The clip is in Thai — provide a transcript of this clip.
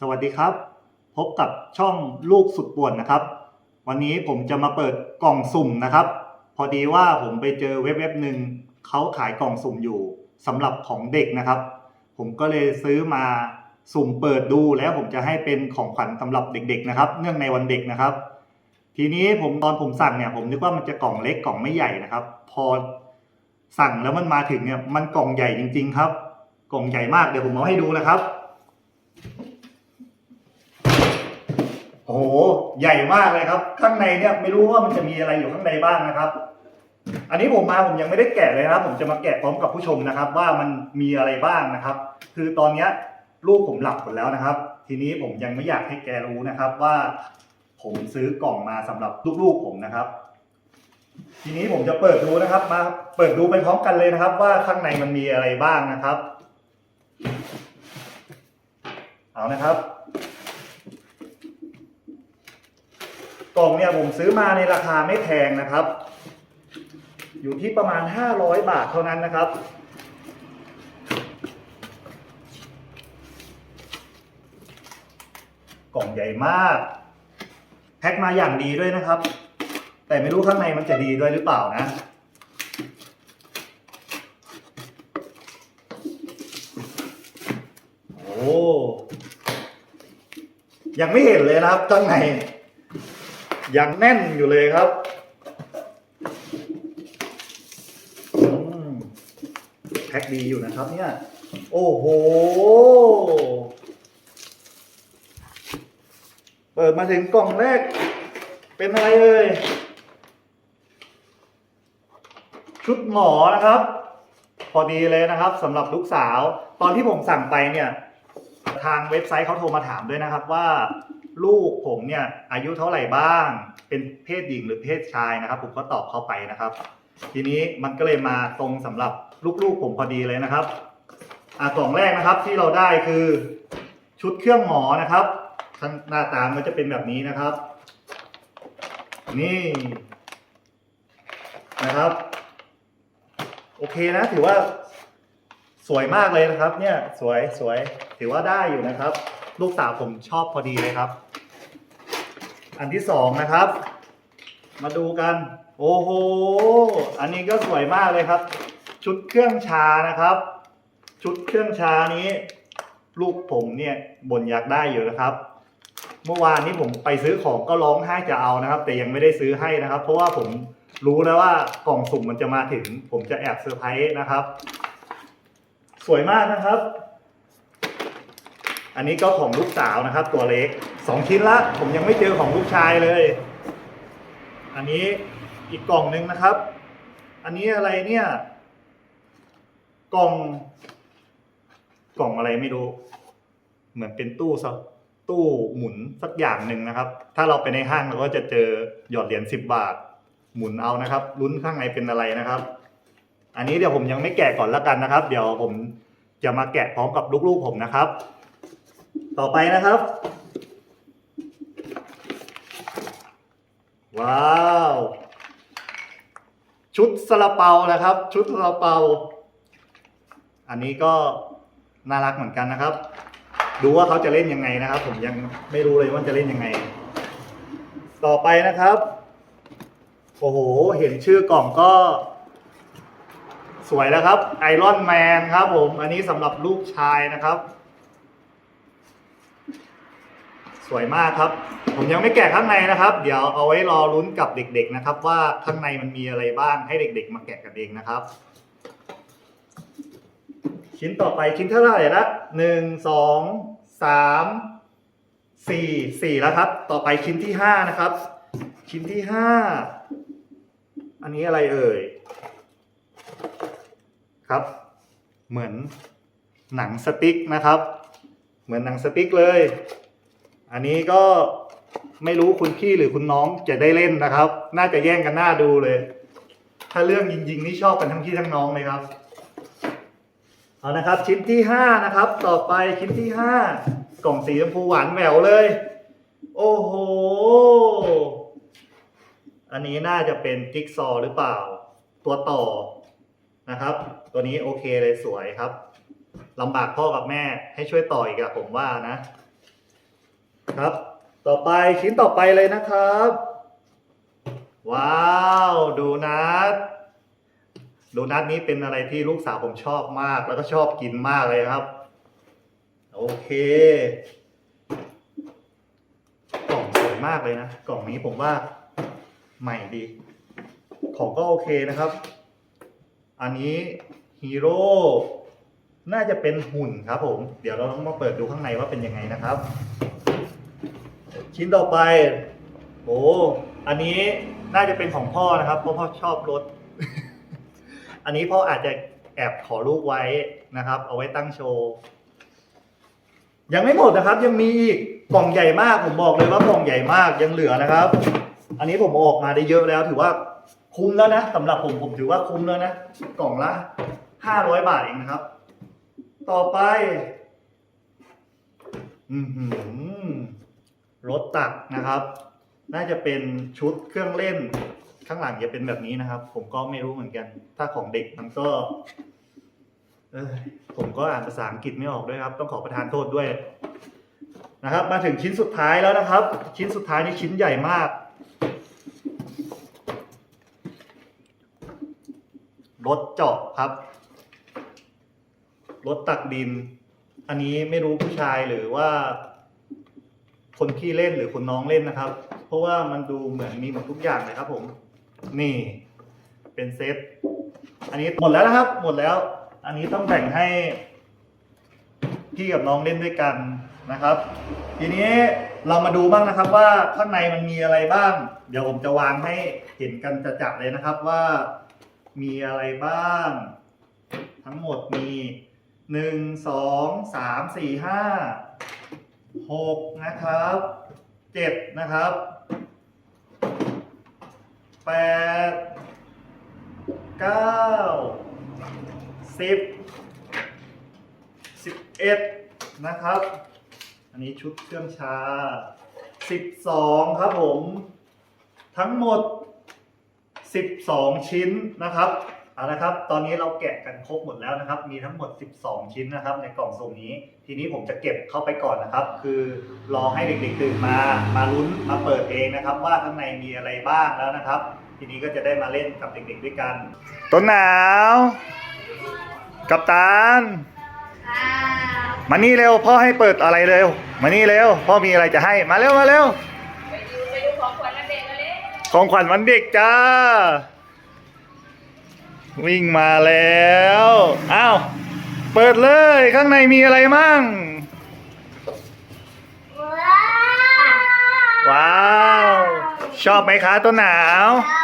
สวัสดีครับ พบกับช่องลูกสุดป่วนนะครับ วันนี้ผมจะมาเปิดกล่องสุ่มนะครับ พอดีว่าผมไปเจอเว็บเว็บหนึ่งเขาขายกล่องสุ่มอยู่สำหรับของเด็กนะครับ ผมก็เลยซื้อมาสุ่มเปิดดูแล้วผมจะให้เป็นของขวัญสำหรับเด็ก ๆ นะครับ เนื่องในวันเด็กนะครับ ทีนี้ผมตอนผมสั่งเนี่ย ผมนึกว่ามันจะกล่องเล็กกล่องไม่ใหญ่นะครับ พอสั่งแล้วมันมาถึงเนี่ยมันกล่องใหญ่จริง ๆ ครับ กล่องใหญ่มากเดี๋ยวผมเอาให้ดูนะครับ อ้โห ใหญ่มากเลยครับ ข้างในเนี่ยไม่รู้ว่ามันจะมีอะไรอยู่ข้างในบ้างนะครับ อันนี้ผมมาผมยังไม่ได้แกะเลยนะครับ ผมจะมาแกะพร้อมกับผู้ชมนะครับ ว่ามันมีอะไรบ้างนะครับ คือตอนเนี้ยลูกผมหลับหมดแล้วนะครับ ทีนี้ผมยังไม่อยากให้แกรู้นะครับ ว่าผมซื้อกล่องมาสำหรับลูกๆผมนะครับ ทีนี้ผมจะเปิดดูนะครับ มาเปิดดูไปพร้อมกันเลยนะครับ ว่าข้างในมันมีอะไรบ้างนะครับ เอานะครับ กล่องเนี่ยผมซื้อมาในราคาไม่แพงนะครับ อยู่ที่ประมาณ 500 บาทเท่านั้นนะครับ กล่องใหญ่มาก แพ็คมาอย่างดีด้วยนะครับ แต่ไม่รู้ข้างในมันจะดีด้วยหรือเปล่านะโอ้ยังไม่เห็นเลยนะครับข้างใน ยังแน่นอยู่เลยครับแพ็คดีอยู่นะครับ เนี่ย โอ้โห เปิดมาถึงกล่องแรก เป็นอะไรเอ่ย ชุดหมอนะครับ พอดีเลยนะครับสำหรับลูกสาว ตอนที่ผมสั่งไปเนี่ย ทางเว็บไซต์เขาโทรมาถามด้วยนะครับว่า ลูกผมเนี่ยอายุเท่าไหร่บ้าง เป็นเพศหญิงหรือเพศชายนะครับ ผมก็ตอบเข้าไปนะครับ ทีนี้มันก็เลยมาตรงสำหรับลูกๆผมพอดีเลยนะครับอ่ากล่องแรกนะครับที่เราได้คือชุดเครื่องหมอนะครับข้างหน้าตามันจะเป็นแบบนี้นะครับ นี่นะครับ โอเคนะ ถือว่าสวยมากเลยนะครับ เนี่ยสวยสวยถือว่าได้อยู่นะครับ ลูกสาวผมชอบพอดีเลยครับ อันที่สองนะครับ มาดูกัน โอ้โห อันนี้ก็สวยมากเลยครับ ชุดเครื่องชานะครับ ชุดเครื่องชานี้ ลูกผมเนี่ยบ่นอยากได้อยู่นะครับ เมื่อวานนี้ผมไปซื้อของก็ร้องไห้จะเอานะครับ แต่ยังไม่ได้ซื้อให้นะครับ เพราะว่าผมรู้แล้วว่ากล่องสุ่มมันจะมาถึง ผมจะแอบเซอร์ไพรส์นะครับ สวยมากนะครับ อันนี้ก็ของลูกสาวนะครับ ตัวเล็ก สองชิ้นละผมยังไม่เจอของลูกชายเลย อันนี้อีกกล่องหนึ่งนะครับ อันนี้อะไรเนี่ย กล่อง กล่องอะไรไม่รู้ เหมือนเป็นตู้ซตู้หมุนสักอย่างหนึ่งนะครับ ถ้าเราไปในห้างเราก็จะเจอหยอดเหรียญสิบบาท หมุนเอานะครับลุ้นข้างในเป็นอะไรนะครับ อันนี้เดี๋ยวผมยังไม่แกะก่อนละกันนะครับ เดี๋ยวผมจะมาแกะพร้อมกับลูกๆผมนะครับ ต่อไปนะครับ ว้าว ชุดซาลาเปานะครับ ชุดซาลาเปา อันนี้ก็น่ารักเหมือนกันนะครับ ดูว่าเขาจะเล่นยังไงนะครับ ผมยังไม่รู้เลยว่าจะเล่นยังไง ต่อไปนะครับ โอ้โห เห็นชื่อกล่องก็ สวยแล้วครับไอรอนแมนครับผม อันนี้สำหรับลูกชายนะครับ สวยมากครับ ผมยังไม่แกะข้างในนะครับ เดี๋ยวเอาไว้รอลุ้นกับเด็กๆนะครับ ว่าข้างในมันมีอะไรบ้างให้เด็ก ๆ มาแกะกันเองนะครับ ชิ้นต่อไปชิ้นเท่าไหร่ละหนึ่งสองสามสี่สี่แล้วครับ ต่อไปชิ้นที่ห้านะครับ ชิ้นที่ห้าอันนี้อะไรเอ่ยครับ เหมือนหนังสติ๊กนะครับ เหมือนหนังสติ๊กเลย อันนี้ก็ไม่รู้คุณพี่หรือคุณน้องจะได้เล่นนะครับ น่าจะแย่งกันหน้าดูเลย ถ้าเรื่องยิงๆนี่ชอบกันทั้งพี่ทั้งน้องเลยครับ เอานะครับ ชิ้นที่ห้านะครับ ต่อไปชิ้นที่ห้ากล่องสีชมพูหวานแหววเลย โอ้โห อันนี้น่าจะเป็นจิ๊กซอว์หรือเปล่า ตัวต่อนะครับ ตัวนี้โอเคเลยสวยครับลำบากพ่อกับแม่ให้ช่วยต่ออีกอะผมว่านะ ครับ ต่อไปชิ้นต่อไปเลยนะครับ ว้าว ดูนัทดูนัทนี้เป็นอะไรที่ลูกสาวผมชอบมาก แล้วก็ชอบกินมากเลยครับ โอเค กล่องสวยมากเลยนะ กล่องนี้ผมว่าใหม่ดี ของก็โอเคนะครับ อันนี้ฮีโร่น่าจะเป็นหุ่นครับผม เดี๋ยวเราต้องมาเปิดดูข้างในว่าเป็นยังไงนะครับ ชิ้นต่อไปโอ้อันนี้น่าจะเป็นของพ่อนะครับ เพราะพ่อชอบรถ อันนี้พ่ออาจจะแอบขอลูกไว้นะครับ เอาไว้ตั้งโชว์ยังไม่หมดนะครับ ยังมีอีกกล่องใหญ่มากผมบอกเลยว่ากล่องใหญ่มากยังเหลือนะครับ อันนี้ผมออกมาได้เยอะแล้ว ถือว่าคุ้มแล้วนะสำหรับผมผมถือว่าคุ้มแล้วนะกล่องละห้าร้อยบาทเองนะครับ ต่อไป อือหือ รถตักนะครับ น่าจะเป็นชุดเครื่องเล่นข้างหลังจะเป็นแบบนี้นะครับ ผมก็ไม่รู้เหมือนกัน ถ้าของเด็กมันก็ผมก็อ่านภาษาอังกฤษไม่ออกด้วยครับ ต้องขอประทานโทษด้วยนะครับ มาถึงชิ้นสุดท้ายแล้วนะครับ ชิ้นสุดท้ายนี่ชิ้นใหญ่มาก รถเจาะครับ รถตักดิน อันนี้ไม่รู้ผู้ชายหรือว่า คนพี่เล่นหรือคนน้องเล่นนะครับ เพราะว่ามันดูเหมือนมีหมดทุกอย่างเลยครับผม นี่เป็นเซต อันนี้หมดแล้วนะครับ หมดแล้ว อันนี้ต้องแบ่งให้พี่กับน้องเล่นด้วยกันนะครับ ทีนี้เรามาดูบ้างนะครับว่าข้างในมันมีอะไรบ้าง เดี๋ยวผมจะวางให้เห็นกันจะจัดเลยนะครับว่ามีอะไรบ้าง ทั้งหมดมีหนึ่งสองสามสี่ห้า หกนะครับเจ็ดนะครับแปดเก้าสิบสิบเอ็ดนะครับ อันนี้ชุดเครื่องชาสิบสองครับผม ทั้งหมด12ชิ้นนะครับ เอาละครับ ตอนนี้เราแกะกันครบหมดแล้วนะครับ มีทั้งหมด 12 ชิ้นนะครับ ในกล่องสุ่มนี้ ทีนี้ผมจะเก็บเข้าไปก่อนนะครับ คือรอให้เด็กๆตื่นมา มาลุ้น มาเปิดเองนะครับ ว่าข้างในมีอะไรบ้างแล้วนะครับ ทีนี้ก็จะได้มาเล่นกับเด็กๆด้วยกัน ต้นหนาว กับตาลมานี่เร็ว พ่อให้เปิดอะไรเร็ว มานี่เร็ว พ่อมีอะไรจะให้ มาเร็ว มาเร็วไปดูไปดูของขวัญวันเด็กกันเลยของขวัญวันเด็กจ้า วิ่งมาแล้วอ้าวเปิดเลยข้างในมีอะไรมั่ง ว้าว ชอบไหมคะต้นหนาว ชอบ